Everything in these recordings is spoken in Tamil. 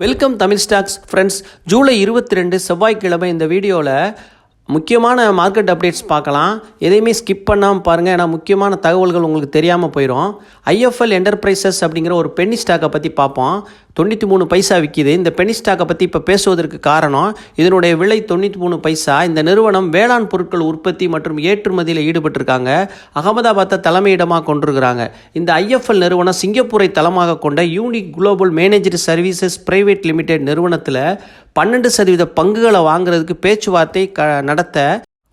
Welcome Tamil stocks friends July இருபத்தி ரெண்டு செவ்வாய்க்கிழமை இந்த வீடியோவில் முக்கியமான மார்க்கெட் அப்டேட்ஸ் பார்க்கலாம். எதையுமே ஸ்கிப் பண்ணாமல் பாருங்கள் ஏன்னா முக்கியமான தகவல்கள் உங்களுக்கு தெரியாமல் போயிடும் ஐஎஃப்எல் என்டர்பிரைசஸ் அப்படிங்கிற ஒரு பென்னி ஸ்டாக்கை பற்றி பார்ப்போம். தொண்ணூற்றி மூணு பைசா விற்கிது இந்த பென்னி ஸ்டாக்கை பற்றி இப்போ பேசுவதற்கு காரணம் இதனுடைய விலை தொண்ணூற்றி மூணு பைசா. இந்த நிறுவனம் வேளாண் பொருட்கள் உற்பத்தி மற்றும் ஏற்றுமதியில் ஈடுபட்டிருக்காங்க. அகமதாபாத்தை தலைமையிடமாக கொண்டிருக்கிறாங்க. இந்த ஐஎஃப்எல் நிறுவனம் சிங்கப்பூரை தளமாக கொண்ட unique global manager services private limited நிறுவனத்தில் பன்னெண்டு சதவீத பங்குகளை வாங்குறதுக்கு பேச்சுவார்த்தை க நடத்த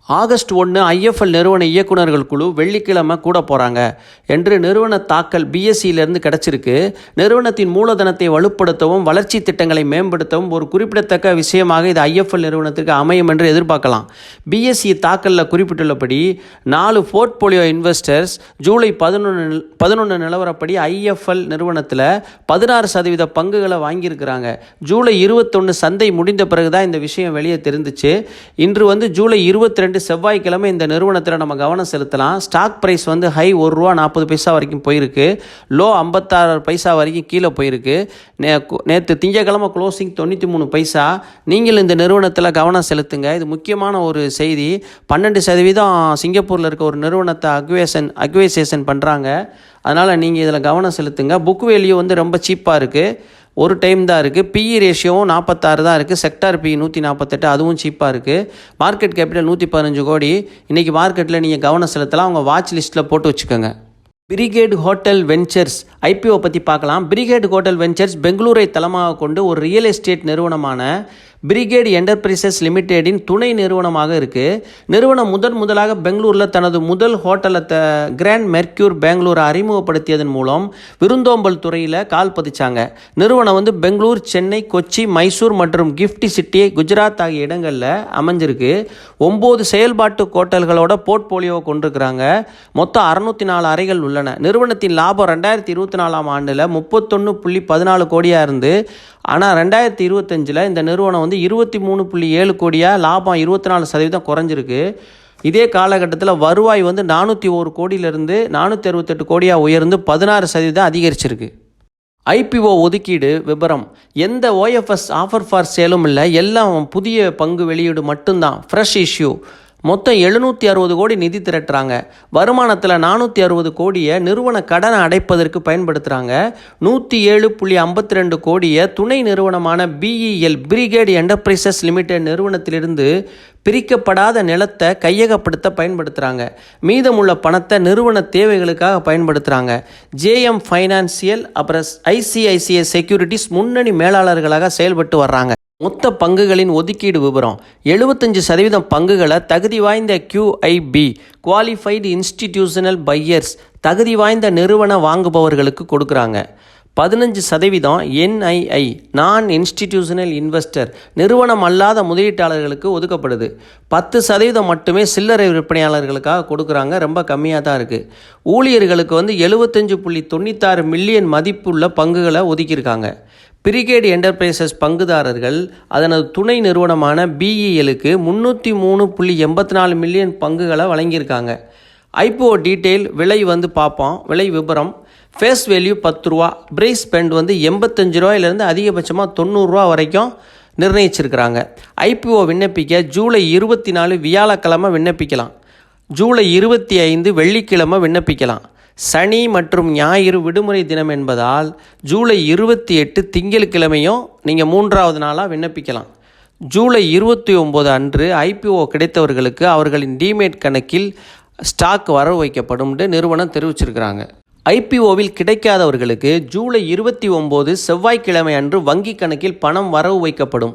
ஆகஸ்ட் ஒன்று ஐஎஃப்எல் நிறுவன இயக்குநர்கள் குழு வெள்ளிக்கிழமை கூட போகிறாங்க என்று நிறுவன தாக்கல் பிஎஸ்சியிலிருந்து கிடச்சிருக்கு. நிறுவனத்தின் மூலதனத்தை வலுப்படுத்தவும் வளர்ச்சி திட்டங்களை மேம்படுத்தவும் ஒரு குறிப்பிடத்தக்க விஷயமாக இது ஐஎஃப்எல் நிறுவனத்திற்கு அமையும் என்று எதிர்பார்க்கலாம். பிஎஸ்சி தாக்கலில் குறிப்பிட்டுள்ளபடி நாலு போர்ட்போலியோ இன்வெஸ்டர்ஸ் ஜூலை பதினொன்று பதினொன்று நிலவரப்படி ஐஎஃப்எல் நிறுவனத்தில் பதினாறு சதவீத பங்குகளை வாங்கியிருக்கிறாங்க. ஜூலை இருபத்தொன்று சந்தை முடிந்த பிறகு தான் இந்த விஷயம் வெளியே தெரிந்துச்சு இன்று வந்து ஜூலை இருபத்தி ரெண்டு செவ்வாய்க்கிழமை இந்த நிறுவனத்தில் நம்ம கவனம் செலுத்தலாம். ஸ்டாக் ப்ரைஸ் வந்து ஹை ஒரு ரூபா நாற்பது பைசா வரைக்கும் போயிருக்கு. லோ ஐம்பத்தாறு பைசா வரைக்கும் கீழே போயிருக்கு. நே நேற்று திங்கக்கிழமை க்ளோசிங் தொண்ணூற்றி மூணு பைசா. நீங்கள் இந்த நிறுவனத்தில் கவனம் செலுத்துங்க. இது முக்கியமான ஒரு செய்தி. பன்னெண்டு சதவீதம் சிங்கப்பூரில் இருக்க ஒரு நிறுவனத்தை அக்வேஷன் அக்வேசேஷன் பண்ணுறாங்க அதனால் நீங்கள் இதில் கவனம் செலுத்துங்க. புக் வேல்யூ வந்து ரொம்ப சீப்பாக இருக்குது ஒரு டைம் தான் இருக்குது பிஇ ரேஷியோவும் நாற்பத்தாறு தான் இருக்குது செக்டார் பி நூற்றி நாற்பத்தெட்டு அதுவும் சீப்பாக இருக்குது மார்க்கெட் கேபிட்டல் நூற்றி பதினஞ்சு கோடி. இன்றைக்கி மார்க்கெட்டில் நீங்கள் கவனம் செலுத்தலாம். அவங்க வாட்ச் லிஸ்ட்டில் போட்டு வச்சுக்கோங்க. பிரிகேட் ஹோட்டல் வெஞ்சர்ஸ் ஐபிஓ பற்றி பார்க்கலாம். பிரிகேட் ஹோட்டல் வெஞ்சர்ஸ் பெங்களூரை தளமாக கொண்டு ஒரு ரியல் எஸ்டேட் நிறுவனமான பிரிகேட் என்டர்பிரைசஸ் லிமிடெடின் துணை நிறுவனமாக இருக்குது நிறுவனம் முதன் முதலாக பெங்களூரில் தனது முதல் ஹோட்டலை த கிராண்ட் மெர்க்யூர் பெங்களூரை அறிமுகப்படுத்தியதன் மூலம் விருந்தோம்பல் துறையில் கால் பதிச்சாங்க. நிறுவனம் வந்து பெங்களூர் சென்னை கொச்சி மைசூர் மற்றும் கிஃப்டி சிட்டி குஜராத் ஆகிய இடங்களில் அமைஞ்சிருக்கு. ஒம்பது செயல்பாட்டு ஹோட்டல்களோட போர்ட்போலியோ கொண்டிருக்கிறாங்க. மொத்தம் அறுநூத்தி நாலு அறைகள் உள்ளன. நிறுவனத்தின் லாபம் ரெண்டாயிரத்தி இருபத்தி நாலாம் ஆண்டில் முப்பத்தொன்று புள்ளி பதினாலு கோடியாக இருந்து ஆனால் ரெண்டாயிரத்தி இருபத்தஞ்சில் இந்த நிறுவனம் வந்து இருபத்தி மூணு புள்ளி ஏழு கோடியாக லாபம் இருபத்தி நாலு சதவீதம் குறைஞ்சிருக்கு. இதே காலகட்டத்தில் வருவாய் வந்து நானூற்றி ஒரு கோடியிலிருந்து நானூற்றி அறுபத்தெட்டு கோடியாக உயர்ந்து பதினாறு சதவீதம் அதிகரிச்சிருக்கு. ஐபிஓ ஒதுக்கீடு விபரம். எந்த ஓஎஃப்எஸ் ஆஃபர் ஃபார் சேலும் இல்லை எல்லாம் புதிய பங்கு வெளியீடு மட்டும்தான். ஃப்ரெஷ் இஷ்யூ மொத்தம் எழுநூற்றி அறுபது கோடி நிதி திரட்டுறாங்க. வருமானத்தில் நானூற்றி அறுபது கோடியை நிறுவன கடனை அடைப்பதற்கு பயன்படுத்துகிறாங்க நூற்றி ஏழு புள்ளி ஐம்பத்தி ரெண்டு கோடியை துணை நிறுவனமான பிஇஎல் பிரிகேட் என்டர்பிரைசஸ் லிமிடெட் நிறுவனத்திலிருந்து பிரிக்கப்படாத நிலத்தை கையகப்படுத்த பயன்படுத்துகிறாங்க மீதமுள்ள பணத்தை நிறுவன தேவைகளுக்காக பயன்படுத்துகிறாங்க ஜேஎம் ஃபைனான்சியல் அப்புறம் ஐசிஐசிஐ செக்யூரிட்டிஸ் முன்னணி மேலாளர்களாக செயல்பட்டு வர்றாங்க. மொத்த பங்குகளின் ஒதுக்கீடு விவரம் எழுபத்தஞ்சு சதவீதம் பங்குகளை தகுதி வாய்ந்த கியூஐபி குவாலிஃபைடு இன்ஸ்டிடியூஷனல் பையர்ஸ் தகுதி வாய்ந்த நிறுவன வாங்குபவர்களுக்கு கொடுக்குறாங்க. பதினஞ்சு சதவீதம் என்ஐஐ நான் இன்ஸ்டிடியூஷனல் இன்வெஸ்டர் நிறுவனம் அல்லாத முதலீட்டாளர்களுக்கு ஒதுக்கப்படுது. பத்து சதவீதம் மட்டுமே சில்லறை விற்பனையாளர்களுக்காக கொடுக்குறாங்க. ரொம்ப கம்மியாக தான் இருக்குது ஊழியர்களுக்கு வந்து எழுபத்தஞ்சு புள்ளி தொண்ணூத்தாறு மில்லியன் மதிப்புள்ள பங்குகளை ஒதுக்கியிருக்காங்க. பிரிகேட் என்டர்பிரைசஸ் பங்குதாரர்கள் அதனது துணை நிறுவனமான பிஇஎலுக்கு முந்நூற்றி மூணு புள்ளி எண்பத்தி நாலு மில்லியன் பங்குகளை வழங்கியிருக்காங்க. ஐபிஓ டீட்டெயில் விலை வந்து பார்ப்போம். விலை விபரம். ஃபேஸ் வேல்யூ பத்து ரூபா. பிரைஸ் ஸ்பெண்ட் வந்து எண்பத்தஞ்சு ரூபாயிலேருந்து அதிகபட்சமாக தொண்ணூறுரூவா வரைக்கும் நிர்ணயிச்சிருக்கிறாங்க. ஐபிஓ விண்ணப்பிக்க ஜூலை இருபத்தி நாலு வியாழக்கிழமை விண்ணப்பிக்கலாம். ஜூலை இருபத்தி ஐந்து வெள்ளிக்கிழமை விண்ணப்பிக்கலாம். சனி மற்றும் ஞாயிறு விடுமுறை தினம் என்பதால் ஜூலை இருபத்தி எட்டு திங்கட்கிழமையும் நீங்கள் மூன்றாவது நாளாக விண்ணப்பிக்கலாம். ஜூலை இருபத்தி ஒம்பது அன்று ஐபிஓ கிடைத்தவர்களுக்கு அவர்களின் டிமேட் கணக்கில் ஸ்டாக் வரவு வைக்கப்படும்னு நிறுவனம் தெரிவிச்சிருக்கிறாங்க. ஐபிஓவில் கிடைக்காதவர்களுக்கு ஜூலை இருபத்தி ஒம்பது செவ்வாய்க்கிழமை அன்று வங்கி கணக்கில் பணம் வரவு வைக்கப்படும்.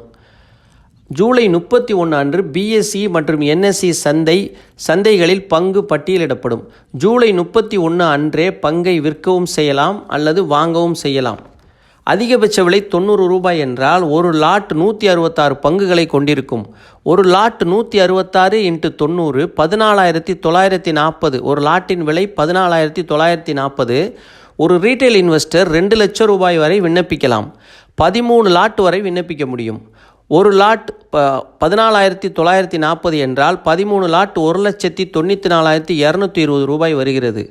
ஜூலை முப்பத்தி ஒன்று அன்று பிஎஸ்சி மற்றும் என்எஸ்சி சந்தை சந்தைகளில் பங்கு பட்டியலிடப்படும். ஜூலை முப்பத்தி ஒன்று அன்றே பங்கை விற்கவும் செய்யலாம் அல்லது வாங்கவும் செய்யலாம். அதிகபட்ச விலை தொண்ணூறு ரூபாய் என்றால் ஒரு லாட் நூற்றி அறுபத்தாறு பங்குகளை கொண்டிருக்கும். ஒரு லாட் நூற்றி அறுபத்தாறு இன்ட்டு தொண்ணூறு பதினாலாயிரத்தி தொள்ளாயிரத்தி நாற்பது ஒரு லாட்டின் விலை பதினாலாயிரத்தி தொள்ளாயிரத்தி நாற்பது ஒரு ரீட்டைல் இன்வெஸ்டர் ரெண்டு லட்சம் ரூபாய் வரை விண்ணப்பிக்கலாம். பதிமூணு லாட் வரை விண்ணப்பிக்க முடியும். ஒரு லாட் ப பதினாலாயிரத்தி தொள்ளாயிரத்தி நாற்பது என்றால் பதிமூணு லாட் ஒரு லட்சத்தி தொண்ணூற்றி நாலாயிரத்தி இரநூத்தி இருபது ரூபாய் வருகிறது.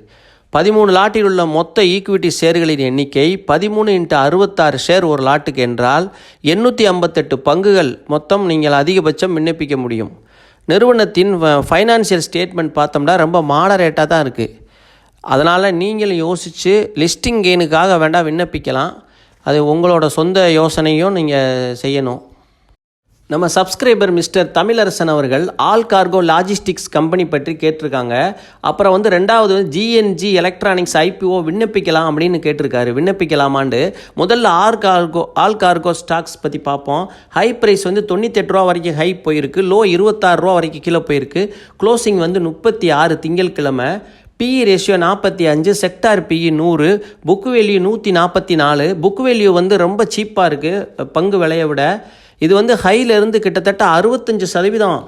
பதிமூணு லாட்டில் உள்ள மொத்த ஈக்விட்டி ஷேர்களின் எண்ணிக்கை பதிமூணு இன்ட்டு அறுபத்தாறு ஷேர் ஒரு லாட்டுக்கு என்றால் எண்ணூற்றி ஐம்பத்தெட்டு பங்குகள் மொத்தம் நீங்கள் அதிகபட்சம் விண்ணப்பிக்க முடியும். நிறுவனத்தின் ஃபைனான்சியல் ஸ்டேட்மெண்ட் பார்த்தோம்னா ரொம்ப மாடரேட்டாக தான் இருக்குது அதனால் நீங்களும் யோசித்து லிஸ்டிங் கெயினுக்காக வேண்டாம் விண்ணப்பிக்கலாம். அது உங்களோட சொந்த யோசனையும் நீங்கள் செய்யணும். நம்ம சப்ஸ்கிரைபர் மிஸ்டர் தமிழரசன் அவர்கள் ஆல் கார்கோ லாஜிஸ்டிக்ஸ் கம்பெனி பற்றி கேட்டிருக்காங்க. அப்புறம் வந்து ரெண்டாவது ஜிஎன்ஜி எலக்ட்ரானிக்ஸ் ஐபிஓ விண்ணப்பிக்கலாம் அப்படின்னு கேட்டிருக்காரு. விண்ணப்பிக்கலாமாண்டு. முதல்ல R cargo all cargo stocks பற்றி பார்ப்போம். ஹை ப்ரைஸ் வந்து தொண்ணூத்தெட்டு ரூபா வரைக்கும் ஹை போயிருக்கு. லோ இருபத்தாறு ரூபா வரைக்கும் கீழே போயிருக்கு. க்ளோசிங் வந்து முப்பத்தி ஆறு திங்கட்கிழமை பிஇ ரேஷியோ நாற்பத்தி அஞ்சு செக்டார் பிஇ நூறு புக் வேல்யூ நூற்றி நாற்பத்தி நாலு புக் வேல்யூ வந்து ரொம்ப சீப்பாக இருக்குது பங்கு விலையை விட இது வந்து ஹையிலேருந்து கிட்டத்தட்ட அறுபத்தஞ்சு சதவீதம்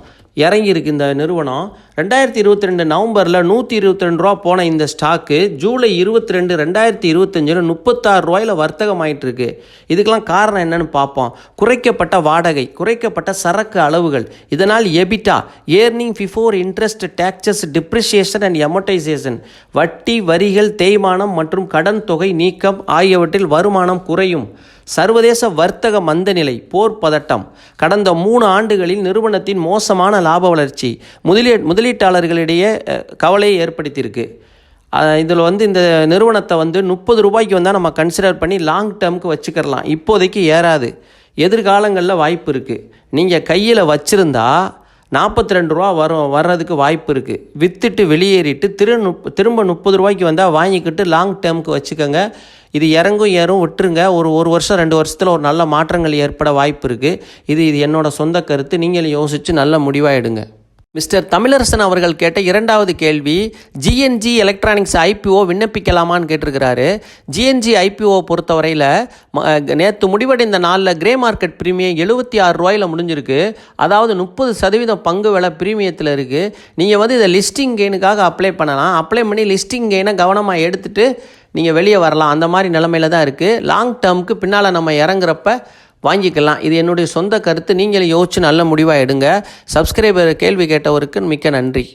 இறங்கியிருக்கு இந்த நிறுவனம். ரெண்டாயிரத்தி இருபத்தி ரெண்டு நவம்பரில் நூற்றி இருபத்தி ரெண்டு ரூபா போன இந்த ஸ்டாக்கு ஜூலை இருபத்தி ரெண்டு ரெண்டாயிரத்தி இருபத்தஞ்சில் முப்பத்தாறு ரூபாயில் வர்த்தகம் ஆயிட்டிருக்கு இதுக்கெல்லாம் காரணம் என்னன்னு பார்ப்போம். குறைக்கப்பட்ட வாடகை குறைக்கப்பட்ட சரக்கு அளவுகள் இதனால் EBITDA earning before interest taxes depreciation and amortisation வட்டி வரிகள் தேய்மானம் மற்றும் கடன் தொகை நீக்கம் ஆகியவற்றில் வருமானம் குறையும். சர்வதேச வர்த்தக மந்தநிலை போர் பதட்டம். கடந்த மூணு ஆண்டுகளில் நிறுவனத்தின் மோசமான லாப வளர்ச்சி முதலீ முதலீட்டாளர்களிடையே கவலையை ஏற்படுத்தியிருக்கு. இதில் வந்து இந்த நிறுவனத்தை வந்து முப்பது ரூபாய்க்கு வந்தால் நம்ம கன்சிடர் பண்ணி லாங் டேர்முக்கு வச்சுக்கிறலாம். இப்போதைக்கு ஏறாது. எதிர்காலங்களில் வாய்ப்பு இருக்குது நீங்கள் கையில் வச்சுருந்தா நாற்பத்தி ரெண்டு ரூபா வரும் வர்றதுக்கு வாய்ப்பு இருக்குது விற்றுட்டு வெளியேறிட்டு திரு திரும்ப முப்பது ரூபாய்க்கு வந்தால் வாங்கிக்கிட்டு லாங் டேர்முக்கு வச்சுக்கோங்க. இது இறங்கும் ஏறும் விட்டுருங்க. ஒரு ஒரு வருஷம் ரெண்டு வருஷத்தில் ஒரு நல்ல மாற்றங்கள் ஏற்பட வாய்ப்பு இருக்குது இது இது என்னோடய சொந்த கருத்து. நீங்கள் யோசித்து நல்ல முடிவாக எடுங்க. மிஸ்டர் தமிழரசன் அவர்கள் கேட்ட இரண்டாவது கேள்வி ஜிஎன்ஜி எலக்ட்ரானிக்ஸ் ஐபிஓ விண்ணப்பிக்கலாமான்னு கேட்டிருக்கிறாரு. ஜிஎன்ஜி ஐபிஓ பொறுத்தவரையில் நேற்று முடிவடைந்த நாளில் கிரே மார்க்கெட் பிரீமியம் எழுபத்தி ஆறு ரூபாயில் முடிஞ்சிருக்கு. அதாவது முப்பது சதவீதம் பங்கு விலை பிரீமியத்தில் இருக்குது நீங்கள் வந்து இதை லிஸ்டிங் கெயினுக்காக அப்ளை பண்ணலாம். அப்ளை பண்ணி லிஸ்டிங் கெயினை கவனமாக எடுத்துகிட்டு நீங்கள் வெளியே வரலாம். அந்த மாதிரி நிலமையில தான் இருக்குது லாங் டேர்முக்கு பின்னால் நம்ம இறங்குறப்ப வாங்கிக்கலாம். இது என்னுடைய சொந்த கருத்து. நீங்களும் யோசிச்சு நல்ல முடிவாக எடுங்க. சப்ஸ்கிரைபர் கேள்வி கேட்டவருக்கு மிக்க நன்றி.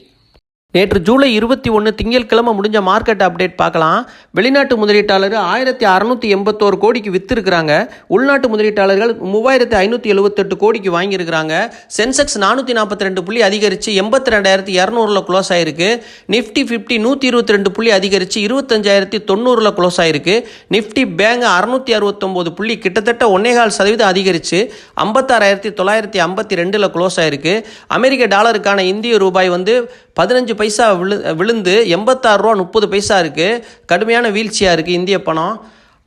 நேற்று ஜூலை இருபத்தி ஒன்று திங்கட்கிழமை முடிஞ்ச மார்க்கெட் அப்டேட் பார்க்கலாம். வெளிநாட்டு முதலீட்டாளர் ஆயிரத்தி அறநூற்றி எண்பத்தோரு கோடிக்கு விற்றுருக்குறாங்க உள்நாட்டு முதலீட்டாளர்கள் மூவாயிரத்தி ஐநூற்றி எழுபத்தெட்டு கோடிக்கு வாங்கியிருக்கிறாங்க. சென்செக்ஸ் நானூற்றி நாற்பத்தி ரெண்டு புள்ளி அதிகரித்து எண்பத்தி ரெண்டாயிரத்தி இரநூறுல க்ளோஸ் ஆயிருக்கு. நிஃப்டி ஃபிஃப்டி நூற்றி இருபத்தி ரெண்டு புள்ளி அதிகரித்து இருபத்தஞ்சாயிரத்தி தொண்ணூறில் க்ளோஸ் ஆயிருக்கு. நிஃப்டி பேங்க் அறுநூற்றி அறுபத்தொம்போது புள்ளி கிட்டத்தட்ட ஒன்னேகால் சதவீதம் அதிகரித்து ஐம்பத்தாறாயிரத்தி தொள்ளாயிரத்தி ஐம்பத்தி ரெண்டில் க்ளோஸ் ஆயிருக்கு. அமெரிக்க டாலருக்கான இந்திய ரூபாய் வந்து பதினஞ்சு பைசா விழு விழுந்து எண்பத்தாறு ரூபா முப்பது பைசா இருக்குது கடுமையான வீழ்ச்சியாக இருக்குது இந்திய பணம்.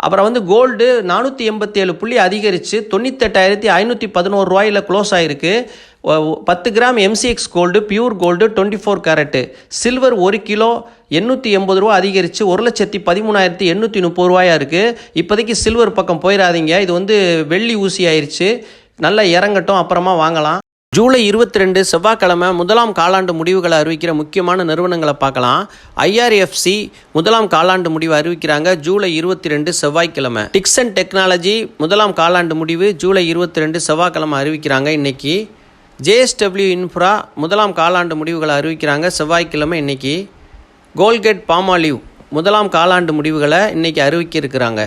அப்புறம் வந்து கோல்டு நானூற்றி எண்பத்தேழு புள்ளி அதிகரித்து தொண்ணூத்தெட்டாயிரத்தி ஐநூற்றி பதினோரு ரூபாயில் க்ளோஸ் ஆகிருக்கு பத்து gram MCX gold pure gold twenty four carat silver ஒரு கிலோ எண்ணூற்றி எண்பது ரூபா அதிகரித்து ஒரு லட்சத்தி பதிமூணாயிரத்தி எண்ணூற்றி முப்பது ரூபாயாக இருக்குது இப்போதைக்கு சில்வர் பக்கம் போயிடாதீங்க இது வந்து வெள்ளி ஊசி ஆயிடுச்சு நல்லா இறங்கட்டும். அப்புறமா வாங்கலாம். ஜூலை இருபத்தி ரெண்டு செவ்வாய்க்கிழமை முதலாம் காலாண்டு முடிவுகளை அறிவிக்கிற முக்கியமான நிறுவனங்களை பார்க்கலாம். ஐஆர்எஃப்சி முதலாம் காலாண்டு முடிவு அறிவிக்கிறாங்க. ஜூலை இருபத்தி ரெண்டு செவ்வாய்க்கிழமை. டிக்சன் டெக்னாலஜி முதலாம் காலாண்டு முடிவு ஜூலை இருபத்தி ரெண்டு செவ்வாய்க்கிழமை அறிவிக்கிறாங்க இன்னைக்கு. ஜேஎஸ்டபிள்யூ இன்ஃப்ரா முதலாம் காலாண்டு முடிவுகளை அறிவிக்கிறாங்க செவ்வாய்க்கிழமை இன்னைக்கு. கோல்கேட் பாமாலிவ் முதலாம் காலாண்டு முடிவுகளை இன்னைக்கு அறிவிக்க இருக்கிறாங்க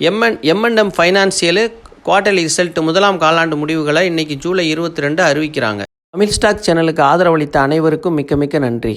MN MNM financial quarterly result முதலாம் காலாண்டு முடிவுகளை இன்னைக்கு ஜூலை இருபத்தி ரெண்டு அறிவிக்கிறாங்க. தமிழ் ஸ்டாக் சேனலுக்கு ஆதரவளித்த அனைவருக்கும் மிக்க மிக்க நன்றி.